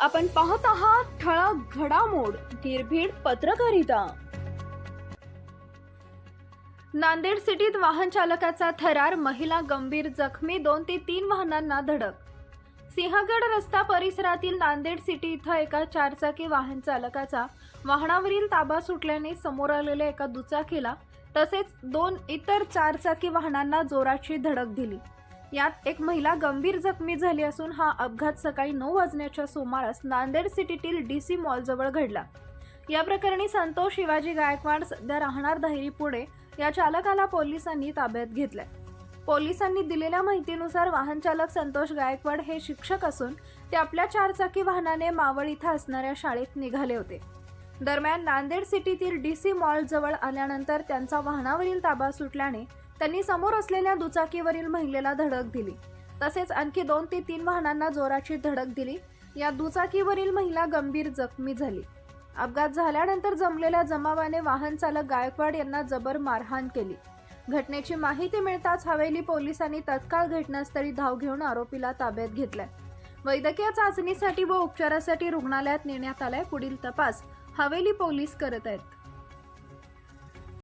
आपण पाहत आहात ठळक घडामोड निर्भीड पत्रकारिता. नांदेड सिटीत वाहन चालकाचा थरार महिला गंभीर जखमी दोन ते तीन वाहनांना धडक. सिंहगड रस्ता परिसरातील नांदेड सिटी इथं एका चारचाकी वाहन चालकाचा वाहनावरील ताबा सुटल्याने समोर आलेल्या एका दुचाकीला तसेच दोन इतर चारचाकी वाहनांना जोराची धडक दिली. यात एक महिला गंभीर जखमी झाली असून हा अपघात सकाळी नऊ वाजण्याच्या सुमारास नांदेड सिटीतील डी सी मॉलजवळ घडला. या प्रकरणी संतोष शिवाजी गायकवाड सध्या राहणार दहेरी पुणे या चालकाला पोलिसांनी ताब्यात घेतलंय. पोलिसांनी दिलेल्या माहितीनुसार वाहन चालक संतोष गायकवाड हे शिक्षक असून ते आपल्या चारचाकी वाहनाने मावळ इथं असणाऱ्या शाळेत निघाले होते. दरम्यान नांदेड सिटीतील डी सी मॉल जवळ आल्यानंतर त्यांचा वाहनावरील ताबा सुटल्याने त्यांनी समोर असलेल्या दुचाकीवरील महिलेला धडक दिली. तसेच आणखी दोन ते तीन वाहनांना जोराची धडक दिली. या दुचाकीवरील महिला गंभीर जखमी झाली. अपघात झाल्यानंतर जमलेल्या जमावाने वाहन चालक गायकवाड यांना जबर मारहाण केली. घटनेची माहिती मिळताच हवेली पोलिसांनी तत्काळ घटनास्थळी धाव घेऊन आरोपीला ताब्यात घेतलाय. वैद्यकीय चाचणीसाठी व उपचारासाठी रुग्णालयात नेण्यात आलाय. पुढील तपास हवेली पोलीस करत आहेत.